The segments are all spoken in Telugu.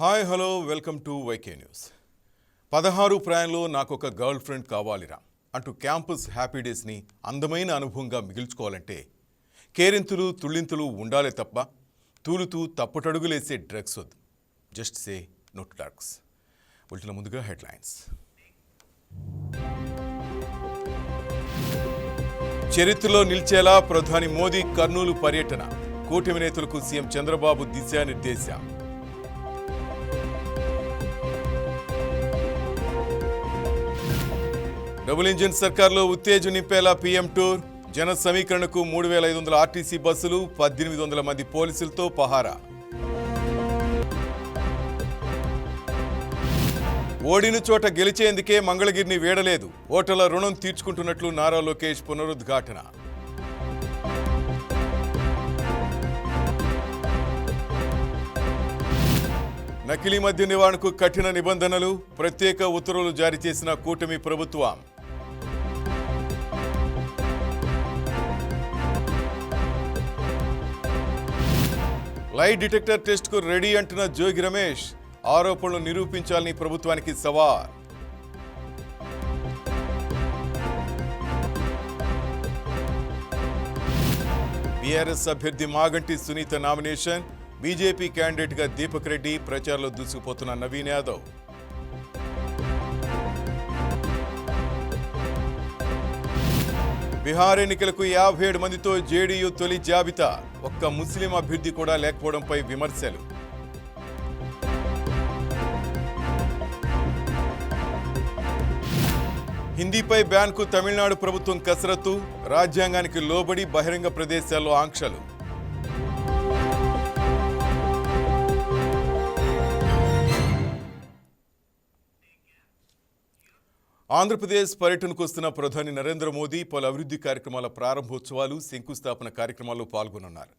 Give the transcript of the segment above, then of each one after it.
Hi hello welcome to YK news. పదహారు ప్రాయంలో నాకు ఒక గర్ల్ ఫ్రెండ్ కావాలిరా అంటూ క్యాంపస్ హ్యాపీ డేస్ని అందమైన అనుభవంగా మిగిల్చుకోవాలంటే కేరింతులు తుళ్ళింతులు ఉండాలే తప్ప తూలుతూ తప్పుటడుగులేసే డ్రగ్స్ వద్దు. Just say no to drugs. ఉల్టిన ముందుగా హెడ్లైన్స్. చరిత్రలో నిలిచేలా ప్రధాని మోదీ కర్నూలు పర్యటన. కూటమి నేతలకు సీఎం చంద్రబాబు దిశానిర్దేశం. డబుల్ ఇంజిన్ సర్కార్లో ఉత్తేజం నింపేలా పీఎం టూర్ జన సమీకరణకు మూడు వేల ఐదు వందల ఆర్టీసీ బస్సులు పద్దెనిమిది వందల మంది పోలీసులతో పహారా. ఓడిన చోట గెలిచేందుకే మంగళగిరిని వీడలేదు. ఓటర్ల రుణం తీర్చుకుంటున్నట్లు నారా లోకేష్ పునరుద్ఘాటన. నకిలీ మద్య నివారణకు కఠిన నిబంధనలు ప్రత్యేక ఉత్తర్వులు జారీ చేసిన కూటమి ప్రభుత్వం. లై డిటెక్టర్ టెస్ట్కు రెడీ అంటున్న జోగి రమేష్ ఆరోపణలు నిరూపించాలని ప్రభుత్వానికి సవాల్. బీఆర్ఎస్ అభ్యర్థి మాగంటి సునీత నామినేషన్ బీజేపీ క్యాండిడేట్గా దీపక్ రెడ్డి ప్రచారంలో దూసుకుపోతున్న నవీన్ యాదవ్. బీహార్ ఎన్నికలకు యాభై ఏడు మందితో జేడీయూ తొలి జాబితా. ఒక్క ముస్లిం అభ్యర్థి కూడా లేకపోవడంపై విమర్శలు. హిందీపై బ్యాన్కు తమిళనాడు ప్రభుత్వం కసరత్తు. రాజ్యాంగానికి లోబడి బహిరంగ ప్రదేశాల్లో ఆంక్షలు. ఆంధ్రప్రదేశ్ పర్యటనకు వస్తున్న ప్రధాని నరేంద్ర మోదీ పలు అభివృద్ధి కార్యక్రమాల ప్రారంభోత్సవాలు శంకుస్థాపన కార్యక్రమాల్లో పాల్గొనున్నారు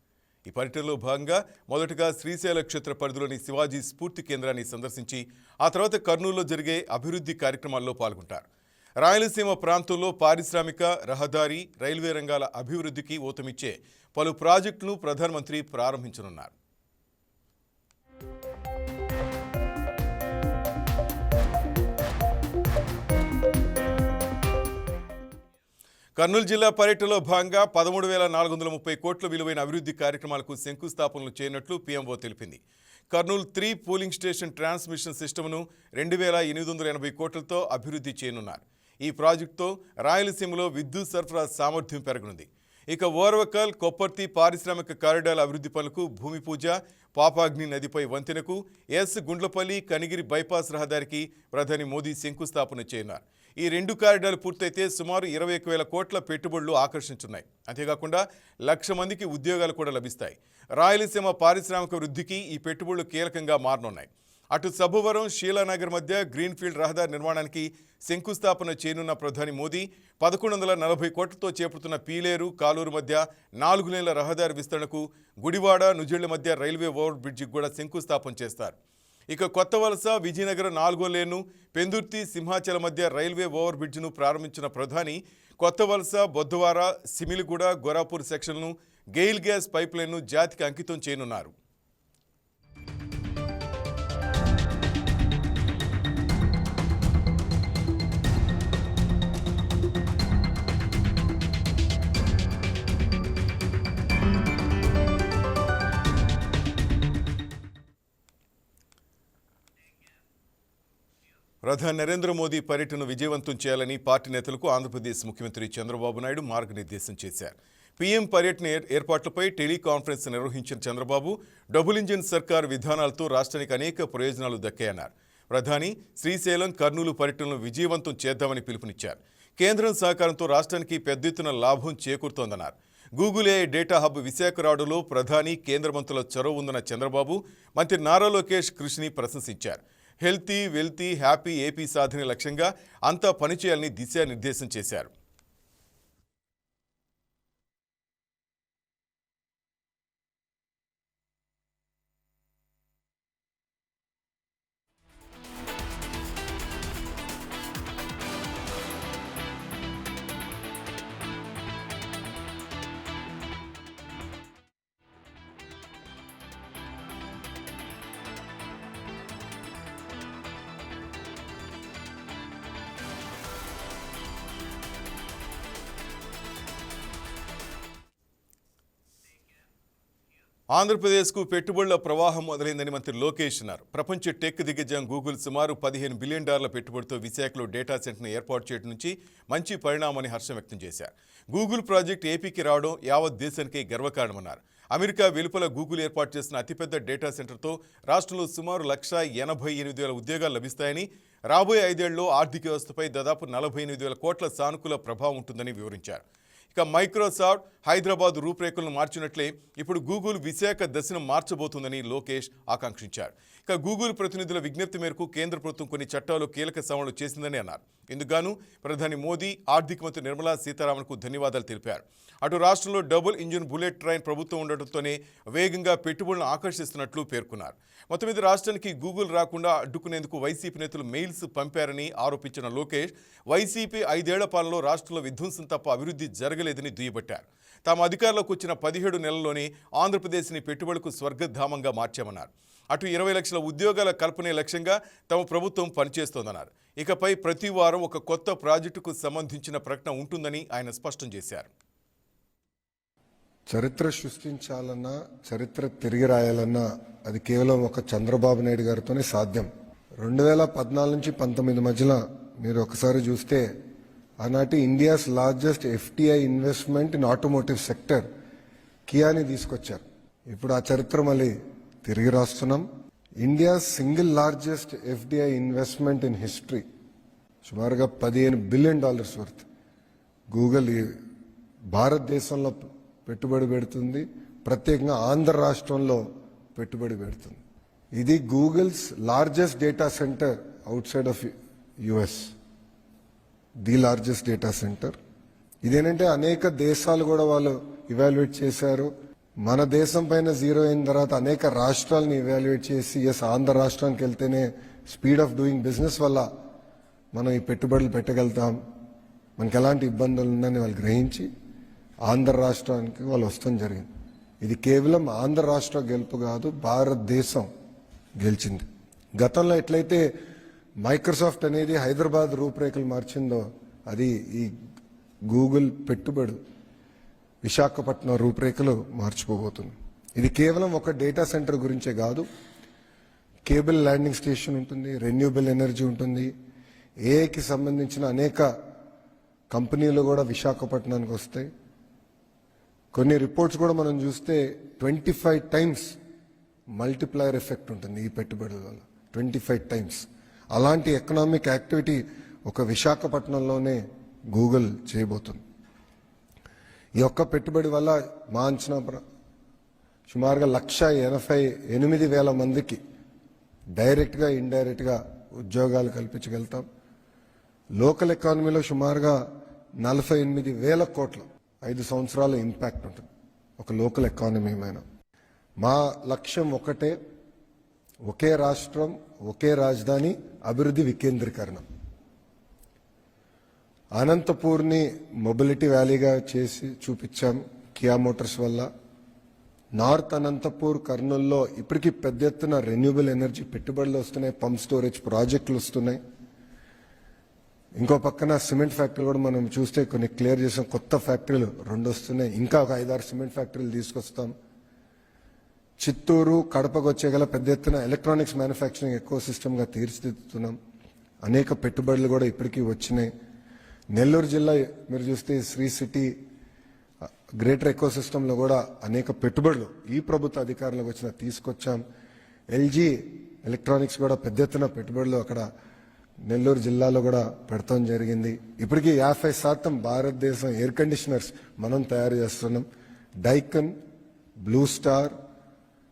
ఈ పర్యటనలో భాగంగా మొదటగా శ్రీశైల క్షేత్ర పరిధిలోని శివాజీ స్ఫూర్తి కేంద్రాన్ని సందర్శించి ఆ తర్వాత కర్నూలులో జరిగే అభివృద్ధి కార్యక్రమాల్లో పాల్గొంటారు. రాయలసీమ ప్రాంతంలో పారిశ్రామిక రహదారి రైల్వే రంగాల అభివృద్ధికి ఊతమిచ్చే పలు ప్రాజెక్టులను ప్రధానమంత్రి ప్రారంభించనున్నారు. కర్నూలు జిల్లా పర్యటనలో భాగంగా పదమూడు వేల నాలుగు వందల ముప్పై కోట్ల విలువైన అభివృద్ధి కార్యక్రమాలకు శంకుస్థాపనలు చేయనట్లు పీఎంఓ తెలిపింది. Kurnool three polling station transmission సిస్టమ్ను రెండు వేల ఎనిమిది వందల ఎనభై కోట్లతో అభివృద్ధి చేయనున్నారు. ఈ ప్రాజెక్టుతో రాయలసీమలో విద్యుత్ సరఫరా సామర్థ్యం పెరగనుంది. ఇక ఓర్వకల్ కొప్పర్తి పారిశ్రామిక కారిడార్ అభివృద్ధి పనులకు భూమి పూజ పాపాగ్ని నదిపై వంతెనకు ఎస్ గుండ్లపల్లి కనిగిరి బైపాస్ రహదారికి ప్రధాని మోదీ శంకుస్థాపన చేయనున్నారు. ఈ రెండు కారిడార్లు పూర్తయితే సుమారు ఇరవై ఒక వేల కోట్ల పెట్టుబడులు ఆకర్షించున్నాయి. అంతేకాకుండా లక్ష మందికి ఉద్యోగాలు కూడా లభిస్తాయి. రాయలసీమ పారిశ్రామిక వృద్ధికి ఈ పెట్టుబడులు కీలకంగా మారనున్నాయి. అటు సభవరం షీలానగర్ మధ్య గ్రీన్ఫీల్డ్ రహదారి నిర్మాణానికి శంకుస్థాపన చేయనున్న ప్రధాని మోదీ పదకొండు వందల నలభై కోట్లతో చేపడుతున్న పీలేరు కాలూరు మధ్య నాలుగు నెలల రహదారి విస్తరణకు గుడివాడ నుజెళ్ళ మధ్య రైల్వే ఓవర్ బ్రిడ్జికి కూడా శంకుస్థాపన చేస్తారు. ఇక కొత్త వలస విజయనగరం నాలుగో లేను పెందుర్తి సింహాచల మధ్య రైల్వే ఓవర్ బ్రిడ్జ్ను ప్రారంభించిన ప్రధాని కొత్త వలస బొద్దవార సిమిలిగూడ గొరాపూర్ సెక్షన్లను గెయిల్ గ్యాస్ పైప్లైన్ను జాతికి అంకితం చేయనున్నారు. ప్రధాని నరేంద్ర మోదీ పర్యటన విజయవంతం చేయాలని పార్టీ నేతలకు ఆంధ్రప్రదేశ్ ముఖ్యమంత్రి చంద్రబాబు నాయుడు మార్గనిర్దేశం చేశారు. పీఎం పర్యటన ఏర్పాట్లపై టెలికాన్ఫరెన్స్ నిర్వహించిన చంద్రబాబు డబుల్ ఇంజిన్ సర్కార్ విధానాలతో రాష్ట్రానికి అనేక ప్రయోజనాలు దక్కాయన్నారు. ప్రధాని శ్రీశైలం కర్నూలు పర్యటనను విజయవంతం చేద్దామని పిలుపునిచ్చారు. కేంద్రం సహకారంతో రాష్ట్రానికి పెద్ద ఎత్తున లాభం చేకూరుతోందన్నారు. Google AI data hub Visakha రాడులో ప్రధాని కేంద్ర మంత్రుల చొరవ ఉందన్న చంద్రబాబు మంత్రి నారా లోకేష్ కృషిని ప్రశంసించారు. హెల్తీ వెల్తీ హ్యాపీ ఏపీ సాధన లక్ష్యంగా అంతా పనిచేయాలని దిశానిర్దేశం చేశారు. ఆంధ్రప్రదేశ్కు పెట్టుబడుల ప్రవాహం మొదలైందని మంత్రి లోకేష్ అన్నారు. ప్రపంచ టెక్ దిగ్గజం గూగుల్ సుమారు పదిహేను బిలియన్ డాలర్ల పెట్టుబడితో విశాఖలో డేటా సెంటర్ను ఏర్పాటు చేయడం నుంచి మంచి పరిణామాన్ని హర్షం వ్యక్తం చేశారు. గూగుల్ ప్రాజెక్ట్ ఏపీకి రావడం యావత్ దేశానికే గర్వకారణమన్నారు. అమెరికా వెలుపల గూగుల్ ఏర్పాటు చేసిన అతిపెద్ద డేటా సెంటర్తో రాష్ట్రంలో సుమారు లక్ష ఎనభై ఎనిమిది వేల ఉద్యోగాలు లభిస్తాయని రాబోయే ఐదేళ్ళలో ఆర్థిక వ్యవస్థపై దాదాపు నలభై ఎనిమిది వేల కోట్ల సానుకూల ప్రభావం ఉంటుందని వివరించారు. ఇక మైక్రోసాఫ్ట్ హైదరాబాద్ రూపురేఖలను మార్చినట్లే ఇప్పుడు గూగుల్ విశాఖ దశను మార్చబోతుందని లోకేష్ ఆకాంక్షించారు. ఇక గూగుల్ ప్రతినిధుల విజ్ఞప్తి మేరకు కేంద్ర ప్రభుత్వం కొన్ని చట్టాలు కీలక సవరణలు చేసిందని అన్నారు. ఇందుగాను ప్రధాని మోదీ ఆర్థిక మంత్రి నిర్మలా సీతారామన్కు ధన్యవాదాలు తెలిపారు. అటు రాష్ట్రంలో డబుల్ ఇంజిన్ బుల్లెట్ ట్రైన్ ప్రభుత్వం ఉండటంతోనే వేగంగా పెట్టుబడులను ఆకర్షిస్తున్నట్లు పేర్కొన్నారు. మొత్తం మీద రాష్ట్రానికి గూగుల్ రాకుండా అడ్డుకునేందుకు వైసీపీ నేతలు మెయిల్స్ పంపారని ఆరోపించిన లోకేష్ వైసీపీ ఐదేళ్ళ పాలనలో రాష్ట్రంలో విధ్వంసం తప్ప అభివృద్ధి జరగలేదని దుయ్యబట్టారు. తాము అధికారంలోకి వచ్చిన పదిహేడు నెలల్లోనే ఆంధ్రప్రదేశ్ని పెట్టుబడులకు స్వర్గధామంగా మార్చామన్నారు. అటు ఇరవై లక్షల ఉద్యోగాల కల్పనే లక్ష్యంగా తమ ప్రభుత్వం పనిచేస్తోందన్నారు. ఇకపై ప్రతి వారం ఒక కొత్త ప్రాజెక్టుకు సంబంధించిన ప్రకటన ఉంటుందని ఆయన స్పష్టం చేశారు. చరిత్ర సృష్టించాలన్నా చరిత్ర తిరిగి రాయాలన్నా అది కేవలం ఒక చంద్రబాబు నాయుడు గారితోనే సాధ్యం. రెండు వేల పద్నాలుగు నుంచి పంతొమ్మిది మధ్యలో మీరు ఒకసారి చూస్తే ఆనాటి India's largest FDI investment in automotive sector Kiani తీసుకొచ్చారు. ఇప్పుడు ఆ చరిత్ర మళ్ళీ తిరిగి రాస్తున్నాం. India single largest FDI investment in history. సుమారుగా పదిహేను బిలియన్ డాలర్స్ వర్త్. గూగుల్ భారతదేశంలో పెట్టుబడి పెడుతుంది. ప్రత్యేకంగా ఆంధ్ర రాష్ట్రంలో పెట్టుబడి పెడుతుంది. ఇది Google's largest data center outside of US. The largest data center. ఇదేంటంటే అనేక దేశాలు కూడా వాళ్ళు ఇవాల్యుయేట్ చేశారు. మన దేశం పైన జీరో అయిన తర్వాత అనేక రాష్ట్రాలను ఇవాల్యుయేట్ చేసి ఎస్ ఆంధ్ర రాష్ట్రానికి వెళ్తేనే స్పీడ్ ఆఫ్ డూయింగ్ బిజినెస్ వల్ల మనం ఈ పెట్టుబడులు పెట్టగలుగుతాం. మనకి ఎలాంటి ఇబ్బందులు ఉందని వాళ్ళు గ్రహించి ఆంధ్ర రాష్ట్రానికి వాళ్ళు వస్తాం జరిగింది. ఇది కేవలం ఆంధ్ర రాష్ట్ర గెలుపు కాదు భారతదేశం గెలిచింది. గతంలో ఎట్లయితే మైక్రోసాఫ్ట్ అనేది హైదరాబాద్ రూపురేఖలు మార్చిందో అది ఈ గూగుల్ పెట్టుబడి విశాఖపట్నం రూపురేఖలు మార్చిపోబోతుంది ఇది కేవలం ఒక డేటా సెంటర్ గురించే కాదు. కేబుల్ ల్యాండింగ్ స్టేషన్ ఉంటుంది రెన్యూబుల్ ఎనర్జీ ఉంటుంది. ఏఐకి సంబంధించిన అనేక కంపెనీలు కూడా విశాఖపట్నానికి వస్తాయి. కొన్ని రిపోర్ట్స్ కూడా మనం చూస్తే twenty five times multiplier effect ఉంటుంది ఈ పెట్టుబడుల వల్ల. Twenty five times. అలాంటి ఎకనామిక్ యాక్టివిటీ ఒక విశాఖపట్నంలోనే గూగుల్ చేయబోతుంది. ఈ ఒక్క పెట్టుబడి వల్ల మా అంచనా ప్ర- సుమారుగా లక్ష ఎనభై ఎనిమిది వేల మందికి డైరెక్ట్గా ఇండైరెక్ట్గా ఉద్యోగాలు కల్పించగలుగుతాం. లోకల్ ఎకానమీలో సుమారుగా నలభై ఎనిమిది వేల కోట్ల ఐదు సంవత్సరాల ఇంపాక్ట్ ఉంటుంది. ఒక లోకల్ ఎకానమీ పైన మా లక్ష్యం ఒకటే ఒకే రాష్ట్రం ఒకే రాజధాని అభివృద్ధి వికేంద్రీకరణ. అనంతపూర్ని మొబిలిటీ వ్యాలీగా చేసి చూపించాం కియా మోటార్స్ వల్ల. నార్త్ అనంతపూర్ కర్నూల్లో ఇప్పటికీ పెద్ద ఎత్తున రెన్యూబుల్ ఎనర్జీ పెట్టుబడులు వస్తున్నాయి పంప్ స్టోరేజ్ ప్రాజెక్టులు వస్తున్నాయి. ఇంకో పక్కన సిమెంట్ ఫ్యాక్టరీలు కూడా మనం చూస్తే కొన్ని క్లియర్ చేసాం. కొత్త ఫ్యాక్టరీలు రెండు వస్తున్నాయి. ఇంకా ఒక ఐదారు సిమెంట్ ఫ్యాక్టరీలు తీసుకొస్తాం. చిత్తూరు కడపకు వచ్చేగల పెద్ద ఎత్తున ఎలక్ట్రానిక్స్ మ్యానుఫ్యాక్చరింగ్ ఎక్కువ సిస్టమ్గా తీర్చిదిద్దుతున్నాం. అనేక పెట్టుబడులు కూడా ఇప్పటికీ వచ్చినాయి. నెల్లూరు జిల్లా మీరు చూస్తే శ్రీ సిటీ గ్రేటర్ ఎకోసిస్టంలో కూడా అనేక పెట్టుబడులు ఈ ప్రభుత్వ అధికారంలోకి వచ్చిన తీసుకొచ్చాం. ఎల్జీ ఎలక్ట్రానిక్స్ కూడా పెద్ద ఎత్తున పెట్టుబడులు అక్కడ నెల్లూరు జిల్లాలో కూడా పెడతాం జరిగింది. ఇప్పటికీ యాభై శాతం భారతదేశం ఎయిర్ కండిషనర్స్ మనం తయారు చేస్తున్నాం. డైకన్ బ్లూ స్టార్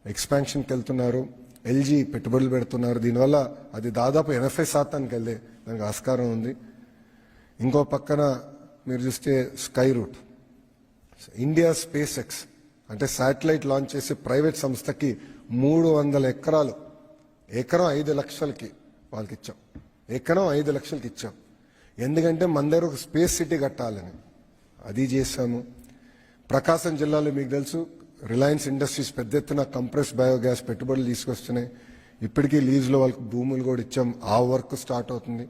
ఎక్స్పాన్షన్కి వెళ్తున్నారు. ఎల్జీ పెట్టుబడులు పెడుతున్నారు. దీనివల్ల అది దాదాపు ఎనభై శాతానికి వెళ్ళే దానికి ఆస్కారం ఉంది. ఇంకో పక్కన మీరు చూస్తే Skyroot India SpaceX అంటే శాటిలైట్ లాంచ్ చేసే ప్రైవేట్ సంస్థకి మూడు వందల ఎకరాలు ఎకరం ఐదు లక్షలకి వాళ్ళకి ఇచ్చాం. ఎకరం ఐదు లక్షలకి ఇచ్చాం. ఎందుకంటే మన దగ్గర ఒక స్పేస్ సిటీ కట్టాలని. అది చేశాము. ప్రకాశం జిల్లాలో మీకు తెలుసు రిలయన్స్ ఇండస్ట్రీస్ పెద్ద ఎత్తున కంప్రెస్ బయోగ్యాస్ పెట్టుబడులు తీసుకొస్తున్నాయి. ఇప్పటికీ లీజులో వాళ్ళకి భూములు కూడా ఇచ్చాం. ఆ వర్క్ స్టార్ట్ అవుతుంది.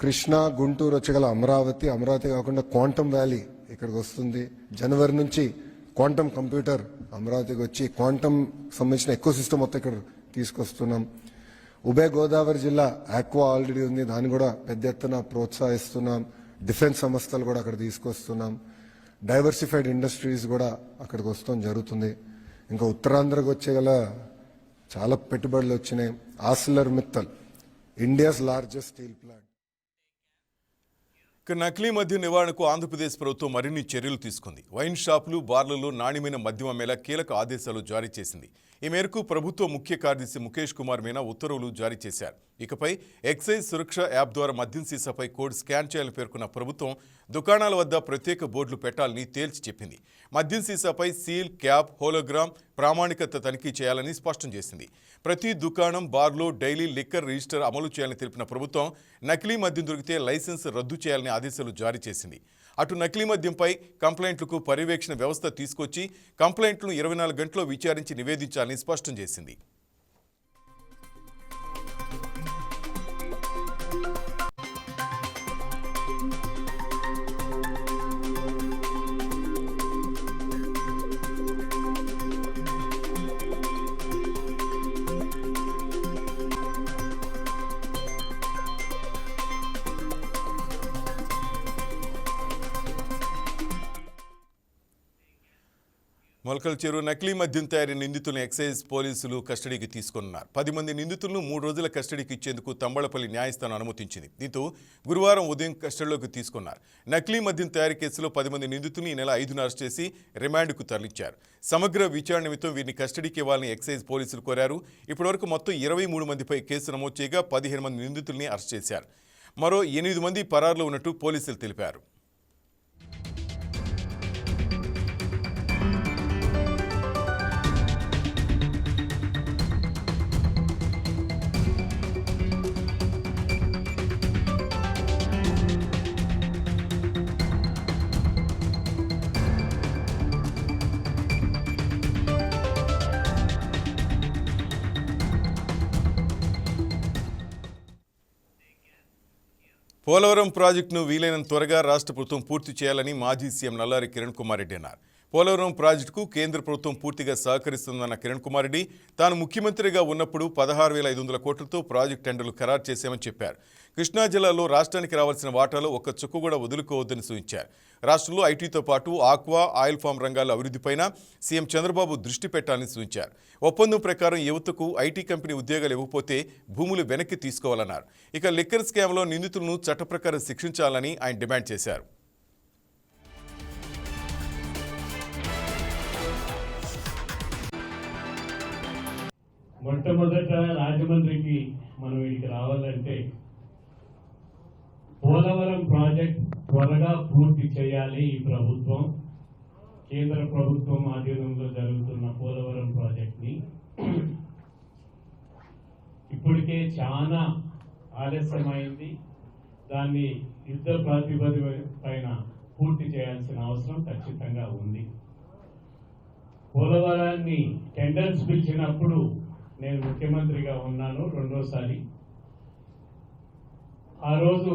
కృష్ణా గుంటూరు వచ్చగల అమరావతి అమరావతి కాకుండా క్వాంటమ్ వ్యాలీ ఇక్కడికి వస్తుంది. జనవరి నుంచి క్వాంటమ్ కంప్యూటర్ అమరావతికి వచ్చి క్వాంటమ్ సంబంధించిన ఎక్కువ సిస్టమ్ మొత్తం ఇక్కడ తీసుకొస్తున్నాం. ఉభయ గోదావరి జిల్లా ఆక్వా ఆల్రెడీ ఉంది. దాన్ని కూడా పెద్ద ఎత్తున ప్రోత్సహిస్తున్నాం. డిఫెన్స్ సంస్థలు కూడా అక్కడ తీసుకొస్తున్నాం. డైవర్సిఫైడ్ ఇండస్ట్రీస్ కూడా అక్కడికి వస్తాం జరుగుతుంది. ఇంకా ఉత్తరాంధ్రకు వచ్చే గల చాలా పెట్టుబడులు వచ్చినాయి. Arcelor Mittal India's largest steel plant నకిలీ మద్యం నివారణకు ఆంధ్రప్రదేశ్ ప్రభుత్వం మరిన్ని చర్యలు తీసుకుంది. వైన్ షాపులు బార్లలో నాణ్యమైన మద్యం అమ్మేలా కీలక ఆదేశాలు జారీ చేసింది. ఈ మేరకు ప్రభుత్వ ముఖ్య కార్యదర్శి ముఖేష్ కుమార్ మీనా ఉత్తర్వులు జారీ చేశారు. ఇకపై ఎక్సైజ్ సురక్ష యాప్ ద్వారా మద్యం సీసాపై కోడ్ స్కాన్ చేయాలని పేర్కొన్న ప్రభుత్వం దుకాణాల వద్ద ప్రత్యేక బోర్డులు పెట్టాలని తేల్చి చెప్పింది. మద్యం సీసాపై సీల్ క్యాప్ హోలోగ్రామ్ ప్రామాణికత తనిఖీ చేయాలని స్పష్టం చేసింది. ప్రతి దుకాణం బార్లో డైలీ లిక్కర్ రిజిస్టర్ అమలు చేయాలని తెలిపిన ప్రభుత్వం నకిలీ మద్యం దొరికితే లైసెన్స్ రద్దు చేయాలని ఆదేశాలు జారీ చేసింది. అటు నకిలీ మద్యంపై కంప్లైంట్లకు పర్యవేక్షణ వ్యవస్థ తీసుకొచ్చి కంప్లైంట్లను ఇరవై నాలుగు గంటల్లో విచారించి నివేదించాలని స్పష్టం చేసింది. మొలకల చెరువు నకిలీ మద్యం తయారీ నిందితులను ఎక్సైజ్ పోలీసులు కస్టడీకి తీసుకున్నారు. పది మంది నిందితులను మూడు రోజుల కస్టడీకి ఇచ్చేందుకు తంబళపల్లి న్యాయస్థానం అనుమతించింది. దీంతో గురువారం ఉదయం కస్టడీలోకి తీసుకున్నారు. నకిలీ మద్యం తయారీ కేసులో పది మంది నిందితులను ఈ నెల ఐదున అరెస్ట్ చేసి రిమాండ్కు తరలించారు. సమగ్ర విచారణ నిమిత్తం వీరిని కస్టడీకి ఇవ్వాలని ఎక్సైజ్ పోలీసులు కోరారు. ఇప్పటివరకు మొత్తం ఇరవై మూడు మందిపై కేసు నమోదు చేయగా పదిహేను మంది నిందితుల్ని అరెస్ట్ చేశారు. మరో ఎనిమిది మంది పరారులో ఉన్నట్టు పోలీసులు తెలిపారు. పోలవరం ప్రాజెక్టును వీలైనంత త్వరగా రాష్ట్ర ప్రభుత్వం పూర్తి చేయాలని మాజీ సీఎం నల్లారి కిరణ్ కుమార్ రెడ్డి అన్నారు. పోలవరం ప్రాజెక్టుకు కేంద్ర ప్రభుత్వం పూర్తిగా సహకరిస్తుందన్న కిరణ్ కుమార్ రెడ్డి తాను ముఖ్యమంత్రిగా ఉన్నప్పుడు పదహారు వేల ఐదు వందల కోట్లతో ప్రాజెక్టు టెండర్లు ఖరారు చేశామని చెప్పారు. కృష్ణా జిల్లాలో రాష్ట్రానికి రావాల్సిన వాటాలో ఒక్క చుక్కు కూడా వదులుకోవద్దని సూచించారు. రాష్ట్రంలో ఐటీతో పాటు ఆక్వా ఆయిల్ ఫామ్ రంగాల అభివృద్ధిపైన సీఎం చంద్రబాబు దృష్టి పెట్టాలని సూచించారు. ఒప్పందం ప్రకారం యువతకు ఐటీ కంపెనీ ఉద్యోగాలు ఇవ్వకపోతే భూములు వెనక్కి తీసుకోవాలన్నారు. ఇక లిక్కర్ స్కామ్లో నిందితులను చట్టప్రకారం శిక్షించాలని ఆయన డిమాండ్ చేశారు. మొట్టమొదట రాజమండ్రికి మనం ఇక్కడికి రావాలంటే పోలవరం ప్రాజెక్ట్ త్వరగా పూర్తి చేయాలి ఈ ప్రభుత్వం. కేంద్ర ప్రభుత్వం ఆధీనంలో జరుగుతున్న పోలవరం ప్రాజెక్ట్ని ఇప్పటికే చాలా ఆలస్యమైంది. దాన్ని యుద్ధ ప్రాతిపదిక పైన పూర్తి చేయాల్సిన అవసరం ఖచ్చితంగా ఉంది. పోలవరాన్ని టెండర్స్ పిలిచినప్పుడు నేను ముఖ్యమంత్రిగా ఉన్నాను రెండోసారి. ఆ రోజు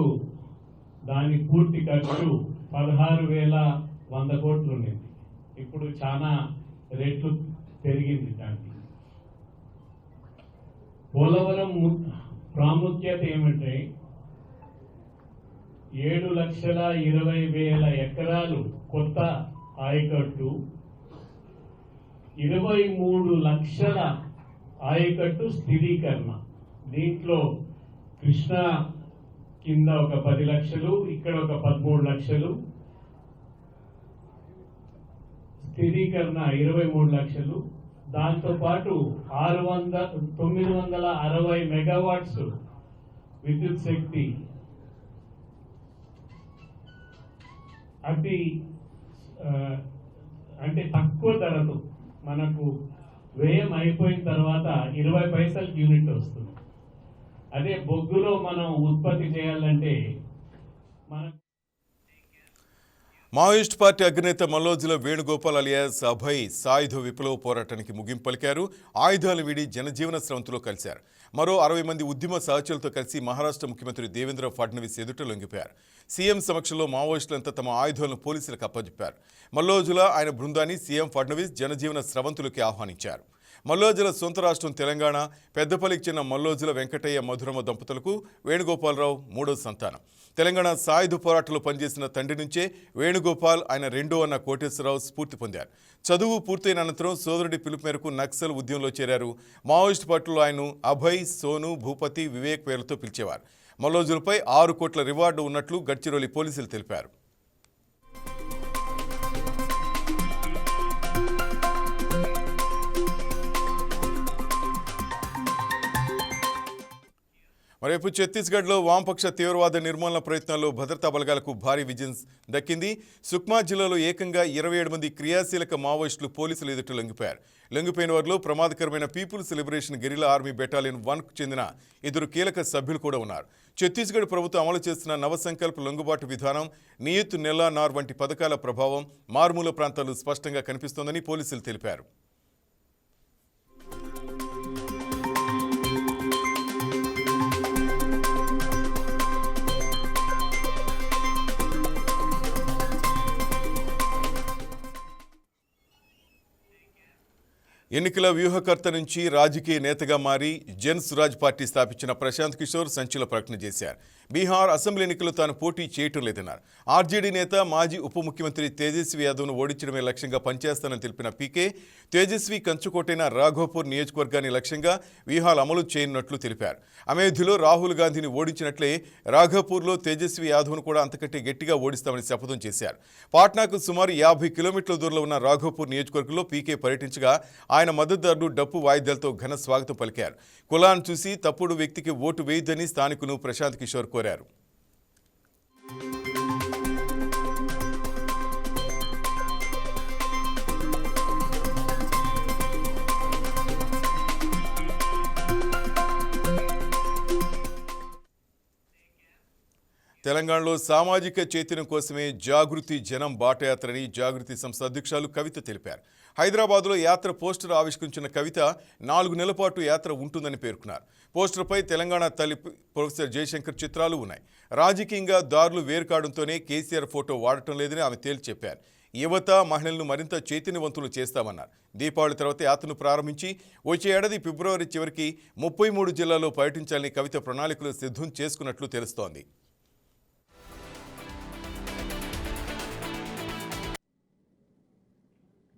దాని పూర్తి ఖర్చు పదహారు వేల వంద కోట్లు ఉండింది ఇప్పుడు చాలా రేట్లు పెరిగింది దానికి. పోలవరం ప్రాముఖ్యత ఏమంటే ఏడు లక్షల ఇరవై వేల ఎకరాలు కొత్త ఆయకట్టు ఇరవై మూడు లక్షల ఆయకట్టు స్థిరీకరణ. దీంట్లో కృష్ణా కింద ఒక పది లక్షలు ఇక్కడ ఒక పదమూడు లక్షలు. స్థిరీకరణ ఇరవై మూడు లక్షలు. దాంతో పాటు ఆరు వంద తొమ్మిది వందల అరవై మెగావాట్స్ విద్యుత్ శక్తి. అతి అంటే తక్కువ ధరలు మనకు వ్యయం అయిపోయిన తర్వాత ఇరవై పైసలు యూనిట్ వస్తుంది. అదే బొగ్గులో మనం ఉత్పత్తి చేయాలంటే మనం మావోయిస్ట్ పార్టీ అగ్రనేత మల్లోజుల వేణుగోపాల్ అలియాస్ అభయ్ సాయుధ విప్లవ పోరాటానికి ముగింపు పలికారు. ఆయుధాలు వీడి జనజీవన స్రవంతిలో కలిశారు. మరో అరవై మంది ఉద్యమ సహచరులతో కలిసి మహారాష్ట్ర ముఖ్యమంత్రి దేవేంద్ర ఫడ్నవీస్ ఎదుట లొంగిపోయారు. సీఎం సమక్షంలో మావోయిస్టులంతా తమ ఆయుధాలను పోలీసులకు అప్పజెప్పారు. మల్లోజుల ఆయన బృందాన్ని సీఎం ఫడ్నవీస్ జనజీవన స్రవంతులకి ఆహ్వానించారు. మల్లోజుల సొంత రాష్ట్రం తెలంగాణ పెద్దపల్లికి చెందిన మల్లోజుల వెంకటయ్య మధురమ దంపతులకు వేణుగోపాలరావు మూడో సంతానం. తెలంగాణ సాయుధ పోరాటంలో పనిచేసిన తండ్రి నుంచే వేణుగోపాల్ ఆయన రెండో అన్న కోటేశ్వరరావు స్ఫూర్తి పొందారు. చదువు పూర్తయిన అనంతరం సోదరుడి పిలుపు మేరకు నక్సల్ ఉద్యమంలో చేరారు. మావోయిస్ట్ పార్టీలో ఆయన అభయ్ సోను భూపతి వివేక్ పేర్లతో పిలిచేవారు. మల్లోజులపై ఆరు కోట్ల రివార్డు ఉన్నట్లు గడ్చిరోలి పోలీసులు తెలిపారు. మరోవైపు ఛత్తీస్గఢ్లో వామపక్ష తీవ్రవాద నిర్మూలన ప్రయత్నాల్లో భద్రతా బలగాలకు భారీ విజయం దక్కింది. సుక్మా జిల్లాలో ఏకంగా ఇరవై ఏడు మంది క్రియాశీలక మావోయిస్టులు పోలీసులు ఎదుట లొంగిపోయారు. లొంగిపోయిన వారిలో ప్రమాదకరమైన People's Liberation Guerrilla Army battalion వన్కు చెందిన ఇద్దరు కీలక సభ్యులు కూడా ఉన్నారు. ఛత్తీస్గఢ్ ప్రభుత్వం అమలు చేస్తున్న నవసంకల్ప లొంగుబాటు విధానం నియుత్ నెల్లా నార్ వంటి పథకాల ప్రభావం మారుమూల ప్రాంతాలు స్పష్టంగా కనిపిస్తోందని పోలీసులు తెలిపారు. ఎన్నికల వ్యూహకర్త నుంచి రాజకీయ నేతగా మారి జన్ సురాజ్ పార్టీ స్థాపించిన ప్రశాంత్ కిషోర్ సంచలన ప్రకటన చేశారు. బీహార్ అసెంబ్లీ ఎన్నికల్లో తాను పోటీ చేయటం లేదన్నారు. ఆర్జేడీ నేత మాజీ ఉప ముఖ్యమంత్రి తేజస్వి యాదవ్ను ఓడించడమే లక్ష్యంగా పనిచేస్తానని తెలిపిన పీకే తేజస్వి కంచుకోటైన రాఘోపూర్ నియోజకవర్గాన్ని లక్ష్యంగా వ్యూహాలు అమలు చేయనున్నట్లు తెలిపారు. అమేధిలో రాహుల్ గాంధీని ఓడించినట్లే రాఘోపూర్లో తేజస్వి యాదవ్ను కూడా అంతకంటే గట్టిగా ఓడిస్తామని శపథం చేశారు. పాట్నాకు సుమారు యాభై కిలోమీటర్ల దూరంలో ఉన్న రాఘోపూర్ నియోజకవర్గంలో పీకే పర్యటించగా ఆయన మద్దతుదారులు డప్పు వాయిద్యాలతో ఘన స్వాగతం పలికారు. కులాన్ని చూసి తప్పుడు వ్యక్తికి ఓటు వేయొద్దని స్థానికులు ప్రశాంత్ కిషోర్ కోరారు. తెలంగాణలో సామాజిక చైతన్యం కోసమే జాగృతి జనం బాటయాత్రని జాగృతి సంస్థ అధ్యక్షులు కవిత తెలిపారు. హైదరాబాద్లో యాత్ర పోస్టర్ ఆవిష్కరించిన కవిత నాలుగు నెలల పాటు యాత్ర ఉంటుందని పేర్కొన్నారు. పోస్టర్పై తెలంగాణ తల్లి ప్రొఫెసర్ జయశంకర్ చిత్రాలు ఉన్నాయి. రాజకీయంగా దారులు వేరుకాడంతోనే కేసీఆర్ ఫోటో వాడటం లేదని ఆమె తేల్చి చెప్పారు. యువత మహిళలను మరింత చైతన్యవంతులు చేస్తామన్నారు. దీపావళి తర్వాత యాత్రను ప్రారంభించి వచ్చే ఏడాది ఫిబ్రవరి చివరికి ముప్పై మూడు జిల్లాల్లో పర్యటించాలని కవిత ప్రణాళికలు సిద్ధం చేసుకున్నట్లు తెలుస్తోంది.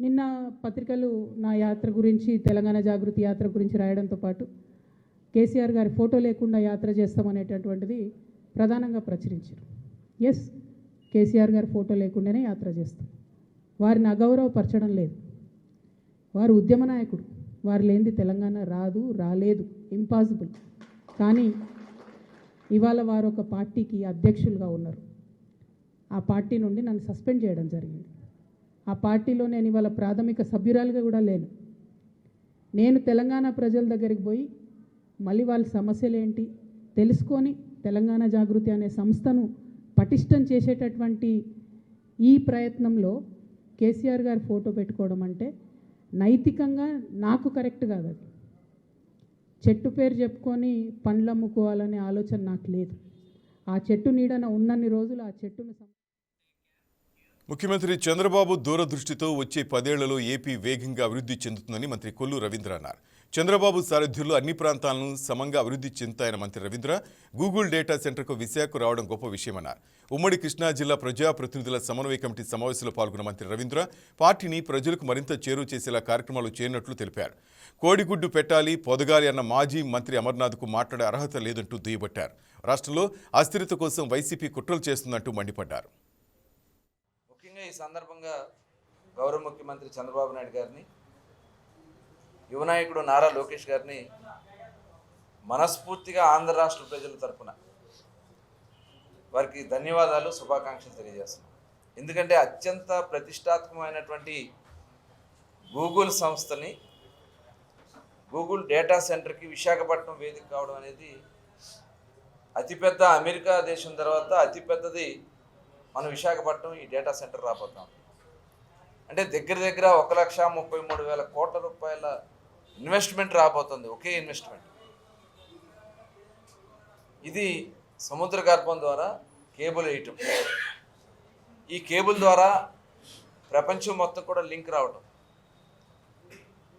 నిన్న పత్రికలు నా యాత్ర గురించి తెలంగాణ జాగృతి యాత్ర గురించి రాయడంతో పాటు కేసీఆర్ గారి ఫోటో లేకుండా యాత్ర చేస్తామనేటటువంటిది ప్రధానంగా ప్రచురించారు. ఎస్ కేసీఆర్ గారి ఫోటో లేకుండానే యాత్ర చేస్తాం. వారిని అగౌరవపరచడం లేదు. వారు ఉద్యమ నాయకుడు. వారు లేనిది తెలంగాణ రాదు రాలేదు. ఇంపాసిబుల్ కానీ ఇవాళ వారు ఒక పార్టీకి అధ్యక్షులుగా ఉన్నారు. ఆ పార్టీ నుండి నన్ను సస్పెండ్ చేయడం జరిగింది. ఆ పార్టీలో నేను ఇవాళ ప్రాథమిక సభ్యురాలుగా కూడా లేను. నేను తెలంగాణ ప్రజల దగ్గరికి పోయి మళ్ళీ వాళ్ళ సమస్యలు ఏంటి తెలుసుకొని తెలంగాణ జాగృతి అనే సంస్థను పటిష్టం చేసేటటువంటి ఈ ప్రయత్నంలో కేసీఆర్ గారి ఫోటో పెట్టుకోవడం అంటే నైతికంగా నాకు కరెక్ట్ కాదు అది. చెట్టు పేరు చెప్పుకొని పండ్లు అమ్ముకోవాలనే ఆలోచన నాకు లేదు. ఆ చెట్టు నీడన ఉన్నన్ని రోజులు ఆ చెట్టును సం- ముఖ్యమంత్రి చంద్రబాబు దూరదృష్టితో వచ్చే పదేళ్ళలో ఏపీ వేగంగా అభివృద్ధి చెందుతుందని మంత్రి కొల్లు రవీంద్ర అన్నారు. చంద్రబాబు సారథ్యంలో అన్ని ప్రాంతాలను సమంగా అభివృద్ధి చెందుతాయన్న మంత్రి రవీంద్ర గూగుల్ డేటా సెంటర్కు విశాఖకు రావడం గొప్ప విషయమన్నారు. ఉమ్మడి కృష్ణా జిల్లా ప్రజాప్రతినిధుల సమన్వయ కమిటీ సమావేశంలో పాల్గొన్న మంత్రి రవీంద్ర పార్టీని ప్రజలకు మరింత చేరువ చేసేలా కార్యక్రమాలు చేయనట్లు తెలిపారు. కోడిగుడ్డు పెట్టాలి పొదగాలి అన్న మాజీ మంత్రి అమర్నాథ్కు మాట్లాడే అర్హత లేదంటూ దుయ్యబట్టారు. రాష్ట్రంలో అస్థిరత కోసం వైసీపీ కుట్రలు చేస్తుందంటూ మండిపడ్డారు. ఈ సందర్భంగా గౌరవ ముఖ్యమంత్రి చంద్రబాబు నాయుడు గారిని యువనాయకుడు నారా లోకేష్ గారిని మనస్ఫూర్తిగా ఆంధ్ర రాష్ట్ర ప్రజల తరపున వారికి ధన్యవాదాలు శుభాకాంక్షలు తెలియజేస్తున్నాం. ఎందుకంటే అత్యంత ప్రతిష్టాత్మకమైనటువంటి గూగుల్ సంస్థని గూగుల్ డేటా సెంటర్కి విశాఖపట్నం వేదిక కావడం అనేది అతిపెద్ద అమెరికా దేశం తర్వాత అతిపెద్దది మనం విశాఖపట్నం ఈ డేటా సెంటర్ రాబోతాం. అంటే దగ్గర దగ్గర ఒక లక్ష ముప్పై మూడు వేల కోట్ల రూపాయల ఇన్వెస్ట్మెంట్ రాబోతుంది ఒకే ఇన్వెస్ట్మెంట్ ఇది సముద్ర గర్భం ద్వారా కేబుల్ వేయటం. ఈ కేబుల్ ద్వారా ప్రపంచం మొత్తం కూడా లింక్ రావటం.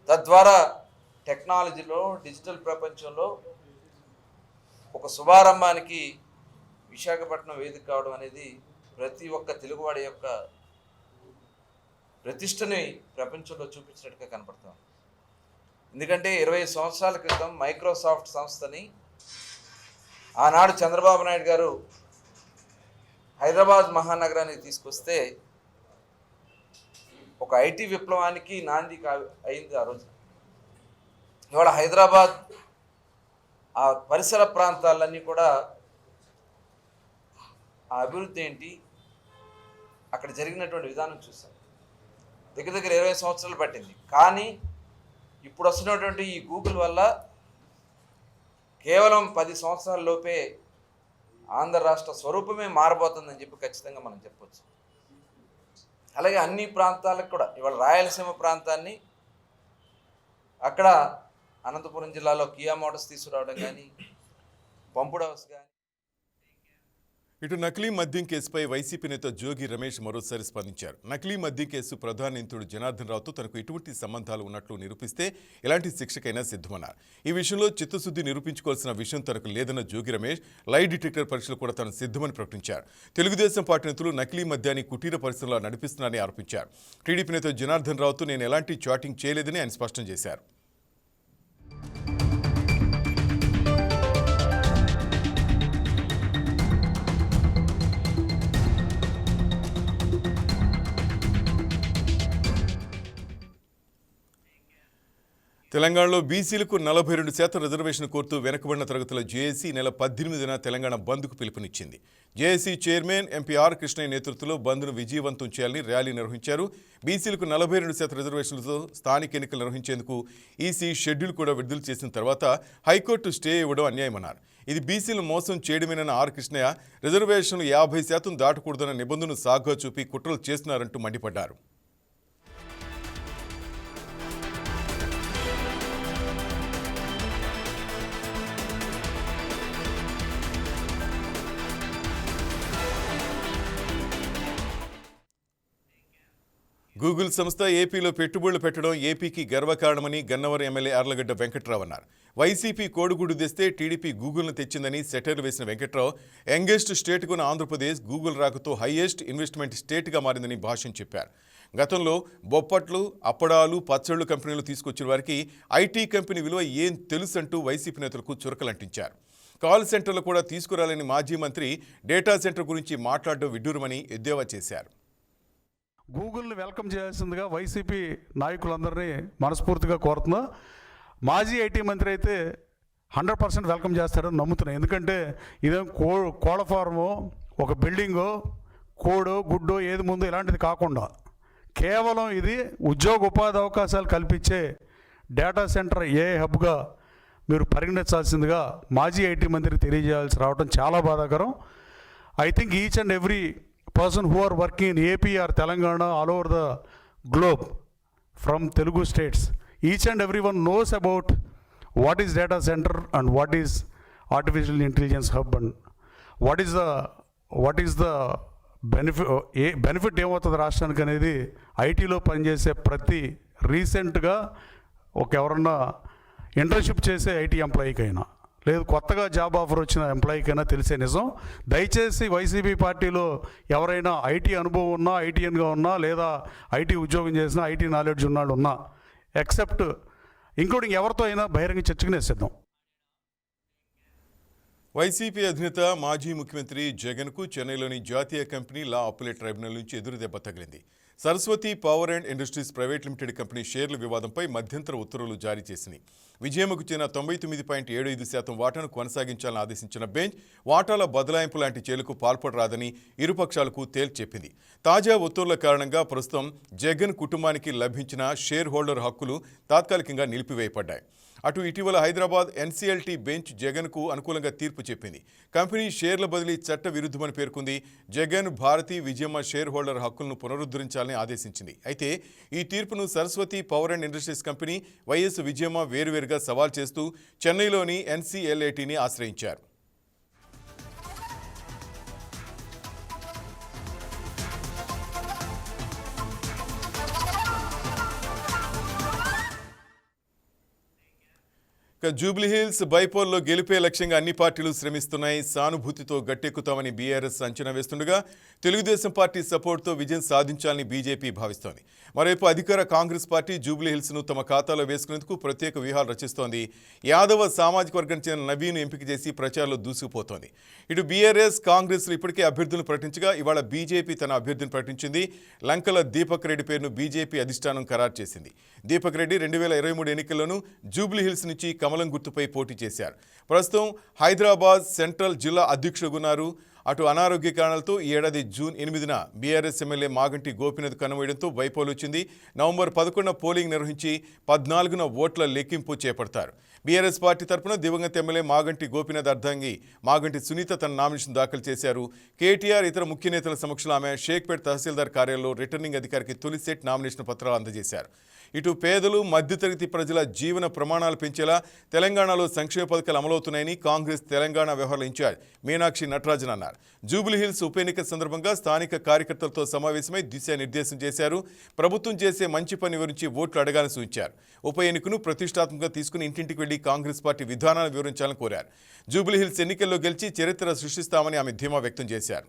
తద్వారా టెక్నాలజీలో డిజిటల్ ప్రపంచంలో ఒక శుభారంభానికి విశాఖపట్నం వేదిక కావడం అనేది ప్రతి ఒక్క తెలుగువాడి యొక్క ప్రతిష్టని ప్రపంచంలో చూపించినట్టుగా కనపడుతుంది ఎందుకంటే ఇరవై సంవత్సరాల క్రితం మైక్రోసాఫ్ట్ సంస్థని ఆనాడు చంద్రబాబు నాయుడు గారు హైదరాబాద్ మహానగరానికి తీసుకొస్తే ఒక ఐటీ విప్లవానికి నాంది కా అయింది ఆ రోజు. ఇవాళ హైదరాబాద్ ఆ పరిసర ప్రాంతాలన్నీ కూడా ఆ అభివృద్ధి ఏంటి? అక్కడ జరిగినటువంటి విధానం చూసాం. దగ్గర దగ్గర ఇరవై సంవత్సరాలు పట్టింది. కానీ ఇప్పుడు వస్తున్నటువంటి ఈ గూగుల్ వల్ల కేవలం పది సంవత్సరాల లోపే ఆంధ్ర రాష్ట్ర స్వరూపమే మారబోతుందని చెప్పి ఖచ్చితంగా మనం చెప్పొచ్చు. అలాగే అన్ని ప్రాంతాలకు కూడా ఇవాళ రాయలసీమ ప్రాంతాన్ని అక్కడ అనంతపురం జిల్లాలో కియా మోటార్స్ తీసుకురావడం కానీ పంపుడు హౌస్ కానీ ఇటు నకిలీ మద్యం కేసుపై వైసీపీ నేత జోగి రమేష్ మరోసారి స్పందించారు. నకిలీ మద్యం కేసు ప్రధాన నిందితుడు జనార్దన్ రావుతో తనకు ఎటువంటి సంబంధాలు ఉన్నట్లు నిరూపిస్తే ఎలాంటి శిక్షకైనా సిద్ధమన్నారు. ఈ విషయంలో చిత్తశుద్ధి నిరూపించుకోవాల్సిన విషయం తనకు లేదన్న జోగి రమేష్ లై డిటెక్టర్ పరీక్షలు కూడా తాను సిద్ధమని ప్రకటించారు. తెలుగుదేశం పార్టీ నేతలు నకిలీ మద్యాన్ని కుటీర పరిశ్రమలో నడిపిస్తున్నారని ఆరోపించారు. టీడీపీ నేత జనార్దన్ రావుతో నేను ఎలాంటి చాటింగ్ చేయలేదని ఆయన స్పష్టం చేశారు. తెలంగాణలో బీసీలకు నలభై రెండు శాతం రిజర్వేషన్ కోరుతూ వెనకబడిన తరగతుల జేఏసీ నెల పద్దెనిమిదిన తెలంగాణ బంద్కు పిలుపునిచ్చింది. జేఏసీ చైర్మన్ ఎంపీఆర్ కృష్ణయ్య నేతృత్వంలో బంద్ను విజయవంతం చేయాలని ర్యాలీ నిర్వహించారు. బీసీలకు నలభై రెండు శాతం రిజర్వేషన్లతో స్థానిక ఎన్నికలు నిర్వహించేందుకు ఈసీ షెడ్యూల్ కూడా విడుదల చేసిన తర్వాత హైకోర్టు స్టే ఇవ్వడం అన్యాయమన్నారు. ఇది బీసీలను మోసం చేయడమేనన్న ఆర్ కృష్ణయ్య రిజర్వేషన్లు యాభై శాతం దాటకూడదన్న నిబంధనను సాగుగా చూపి కుట్రలు చేస్తున్నారంటూ మండిపడ్డారు. గూగుల్ సంస్థ ఏపీలో పెట్టుబడులు పెట్టడం ఏపీకి గర్వకారణమని గన్నవరం ఎమ్మెల్యే అర్లగడ్డ వెంకట్రావు అన్నారు. వైసీపీ కోడుగుడు తెస్తే టీడీపీ గూగుల్ను తెచ్చిందని సెటైర్ వేసిన వెంకట్రావు యంగెస్ట్ స్టేట్కున్న ఉన్న ఆంధ్రప్రదేశ్ గూగుల్ రాకతో హైయెస్ట్ ఇన్వెస్ట్మెంట్ స్టేట్గా మారిందని భాష్యం చెప్పారు. గతంలో బొప్పట్లు అప్పడాలు పచ్చళ్ళు కంపెనీలు తీసుకొచ్చిన వారికి ఐటీ కంపెనీ విలువ ఏం తెలుసంటూ వైసీపీ నేతలకు చురకలంటించారు. కాల్ సెంటర్లు కూడా తీసుకురాలని మాజీ మంత్రి డేటా సెంటర్ గురించి మాట్లాడడం విడ్డూరమని ఎద్దేవా చేశారు. గూగుల్ని వెల్కమ్ చేయాల్సిందిగా వైసీపీ నాయకులందరినీ మనస్ఫూర్తిగా కోరుతున్నా. మాజీ ఐటీ మంత్రి అయితే హండ్రెడ్ పర్సెంట్ వెల్కమ్ చేస్తారని నమ్ముతున్నాను ఎందుకంటే ఇదేం కో కోళ్ళ ఫారము ఒక బిల్డింగు కోడో గుడ్డో ఏది ముందు ఇలాంటిది కాకుండా కేవలం ఇది ఉద్యోగ ఉపాధి అవకాశాలు కల్పించే డేటా సెంటర్ ఏ హబ్గా మీరు పరిగణించాల్సిందిగా మాజీ ఐటీ మంత్రికి తెలియజేయాల్సి రావడం చాలా బాధాకరం. I think each and every person who are working in AP Telangana all over the globe from Telugu states each and every one knows about what is data center and what is artificial intelligence hub and what is the what is the benefit A benefit ఏమవుతుంది రాష్ట్రానికి అనేది ఐటీలో పనిచేసే ప్రతి రీసెంట్గా ఒక ఎవరన్నా ఇంటర్న్షిప్ చేసే ఐటీ ఎంప్లాయీకైనా లేదు కొత్తగా జాబ్ ఆఫర్ వచ్చిన ఎంప్లాయీకైనా తెలిసే నిజం. దయచేసి వైసీపీ పార్టీలో ఎవరైనా ఐటీ అనుభవం ఉన్నా ఐటీఎన్గా ఉన్నా లేదా ఐటీ ఉద్యోగం చేసినా ఐటీ నాలెడ్జ్ ఉన్నాడు ఉన్నా ఎక్సెప్ట్ ఇంక్లూడింగ్ ఎవరితో అయినా బహిరంగ చర్చకునే సిద్ధం వైసీపీ అధినేత మాజీ ముఖ్యమంత్రి జగన్కు చెన్నైలోని జాతీయ కంపెనీ లా అప్పులేట్ ట్రైబ్యునల్ నుంచి ఎదురుదెబ్బ తగిలింది. Saraswati power and industries private limited company షేర్ల వివాదంపై మధ్యంతర ఉత్తర్వులు జారీ చేసింది విజయమ్మకు చెందిన తొంభై తొమ్మిది పాయింట్ ఏడు ఐదు శాతం వాటాను కొనసాగించాలని ఆదేశించిన బెంచ్ వాటాల బదలాయింపు లాంటి చేలుకు పాల్పడరాదని ఇరుపక్షాలకు తేల్చెప్పింది తాజా ఉత్తర్వుల కారణంగా ప్రస్తుతం జగన్ కుటుంబానికి లభించిన షేర్ హోల్డర్ హక్కులు తాత్కాలికంగా నిలిపివేయబడ్డాయి. అటు ఇటీవల హైదరాబాద్ ఎన్సీఎల్టీ బెంచ్ జగన్కు అనుకూలంగా తీర్పు చెప్పింది. కంపెనీ షేర్ల బదిలీ చట్ట విరుద్ధమని పేర్కొంది. జగన్ భారతి విజయమ్మ షేర్ హోల్డర్ హక్కులను పునరుద్ధరించాలని ఆదేశించింది. అయితే ఈ తీర్పును Saraswati power and industries company YS Vijayamma వేరువేరుగా సవాల్ చేస్తూ చెన్నైలోని ఎన్సీఎల్ఏటీని ఆశ్రయించారు. జూబ్లీ జూబ్లీహిల్స్ బైపోల్లో గెలిపే లక్ష్యంగా అన్ని పార్టీలు శ్రమిస్తున్నాయి. సానుభూతితో గట్టెక్కుతామని బీఆర్ఎస్ అంచనా వేస్తుండగా తెలుగుదేశం పార్టీ సపోర్ట్తో విజయం సాధించాలని బీజేపీ భావిస్తోంది. మరోవైపు అధికార కాంగ్రెస్ పార్టీ జూబ్లీహిల్స్ను తమ ఖాతాలో వేసుకునేందుకు ప్రత్యేక వ్యూహాలు రచిస్తోంది. యాదవ సామాజిక వర్గం చెందిన నవీన్ ఎంపిక చేసి ప్రచారంలో దూసుకుపోతోంది. ఇటు బీఆర్ఎస్ కాంగ్రెస్లు ఇప్పటికే అభ్యర్థులను ప్రకటించగా ఇవాళ బీజేపీ తన అభ్యర్థిని ప్రకటించింది. లంకల దీపక్ రెడ్డి పేరును బీజేపీ అధిష్టానం ఖరారు చేసింది. దీపక్ రెడ్డి రెండు వేల ఇరవై మూడు ఎన్నికల్లోనూ జూబ్లీహిల్స్ నుంచి కమల్ గుర్తుపై పోటీ చేశారు. ప్రస్తుతం హైదరాబాద్ సెంట్రల్ జిల్లా అధ్యక్షుడుగున్నారు అటు అనారోగ్య కారణాలతో ఈ ఏడాది జూన్ ఎనిమిదిన బీఆర్ఎస్ ఎమ్మెల్యే మాగంటి గోపినాథ్ కనువేయడంతో వైపోలు వచ్చింది. నవంబర్ పదకొండున పోలింగ్ నిర్వహించి పద్నాలుగున ఓట్ల లెక్కింపు చేపడతారు. బీఆర్ఎస్ పార్టీ తరపున దివంగత ఎమ్మెల్యే మాగంటి గోపినాథ్ అర్ధాంగి మాగంటి సునీత తన నామినేషన్ దాఖలు చేశారు. కేటీఆర్ ఇతర ముఖ్య నేతల సమక్షంలో ఆమె షేక్పేట్ తహసీల్దార్ కార్యాలయంలో రిటర్నింగ్ అధికారికి తొలి సెట్ నామినేషన్ పత్రాలు అందజేశారు. ఇటు పేదలు మధ్యతరగతి ప్రజల జీవన ప్రమాణాలు పెంచేలా తెలంగాణలో సంక్షేమ పథకాలు అమలవుతున్నాయని కాంగ్రెస్ తెలంగాణ వ్యవహారాల ఇన్ఛార్జ్ మీనాక్షి నటరాజన్ అన్నారు. జూబ్లీహిల్స్ ఉప ఎన్నిక సందర్భంగా స్థానిక కార్యకర్తలతో సమావేశమై దిశానిర్దేశం చేశారు. ప్రభుత్వం చేసే మంచి పని గురించి ఓట్లు అడగాలని సూచించారు. ఉప ఎన్నికను ప్రతిష్టాత్మకంగా తీసుకుని ఇంటింటికి వెళ్ళి కాంగ్రెస్ పార్టీ విధానాలను వివరించాలని కోరారు. జూబ్లీహిల్స్ ఎన్నికల్లో గెలిచి చరిత్ర సృష్టిస్తామని ఆమె ధీమా వ్యక్తం చేశారు.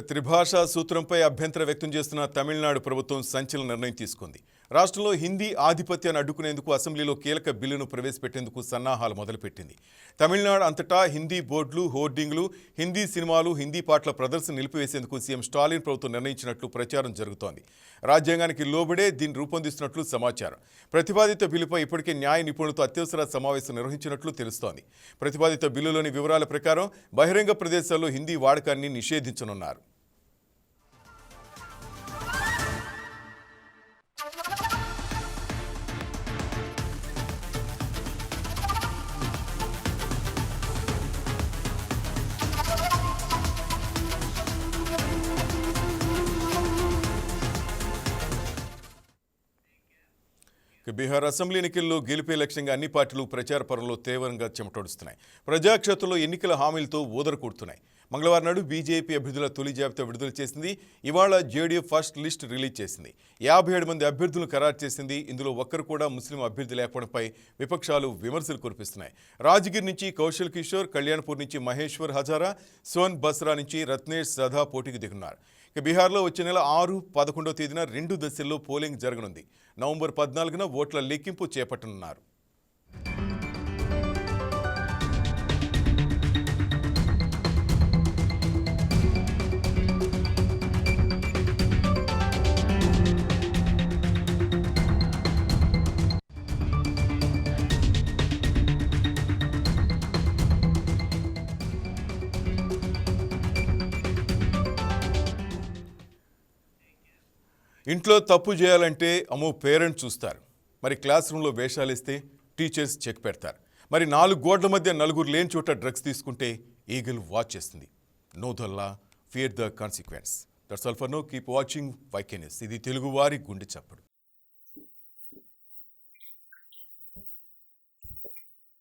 త్రిభాషా సూత్రంపై అభ్యంతరం వ్యక్తం చేస్తున్న తమిళనాడు ప్రభుత్వం సంచలన నిర్ణయం తీసుకుంది. రాష్ట్రంలో హిందీ ఆధిపత్యాన్ని అడ్డుకునేందుకు అసెంబ్లీలో కీలక బిల్లును ప్రవేశపెట్టేందుకు సన్నాహాలు మొదలుపెట్టింది. తమిళనాడు అంతటా హిందీ బోర్డులు హోర్డింగ్లు హిందీ సినిమాలు హిందీ పాటల ప్రదర్శన నిలిపివేసేందుకు సీఎం స్టాలిన్ ప్రభుత్వం నిర్ణయించినట్లు ప్రచారం జరుగుతోంది. రాజ్యాంగానికి లోబడే దీన్ని రూపొందిస్తున్నట్లు సమాచారం. ప్రతిపాదిత బిల్లుపై ఇప్పటికే న్యాయ నిపుణులతో అత్యవసర సమావేశం నిర్వహించినట్లు తెలుస్తోంది. ప్రతిపాదిత బిల్లులోని వివరాల ప్రకారం బహిరంగ ప్రదేశాల్లో హిందీ వాడకాన్ని నిషేధించనున్నారు. బీహార్ అసెంబ్లీ ఎన్నికల్లో గెలిపే లక్ష్యంగా అన్ని పార్టీలు ప్రచార పరంలో తీవ్రంగా చెమటోడుస్తున్నాయి. ప్రజాక్షేత్రంలో ఎన్నికల హామీలతో ఊదరకూడుతున్నాయి మంగళవారం నాడు బీజేపీ అభ్యర్థుల తొలి జాబితా విడుదల చేసింది. ఇవాళ జేడీఎఫ్ ఫస్ట్ లిస్ట్ రిలీజ్ చేసింది. యాభై ఏడు మంది అభ్యర్థులను ఖరారు చేసింది. ఇందులో ఒక్కరు కూడా ముస్లిం అభ్యర్థి లేకపోవడంపై విపక్షాలు విమర్శలు కురిపిస్తున్నాయి. రాజగిరి నుంచి కౌశల్ కిషోర్ కళ్యాణ్పూర్ నుంచి మహేశ్వర్ హజారా సోన్ బస్రా నుంచి రత్నేష్ సదా పోటీకి దిగున్నారు ఇక బీహార్లో వచ్చే నెల ఆరు పదకొండవ తేదీన రెండు దశల్లో పోలింగ్ జరగనుంది. నవంబర్ పద్నాలుగున ఓట్ల లెక్కింపు చేపట్టనున్నారు. ఇంట్లో తప్పు చేయాలంటే అమ్మో పేరెంట్స్ చూస్తారు. మరి క్లాస్ రూమ్లో వేషాలు ఇస్తే టీచర్స్ చెక్ పెడతారు. మరి నాలుగు గోడ్ల మధ్య నలుగురు లేని చోట డ్రగ్స్ తీసుకుంటే ఈగల్ వాచ్ చేస్తుంది. No దల్లా fear the consequence. That's all for now. Keep watching. YK news ఇది తెలుగువారి గుండె చప్పుడు.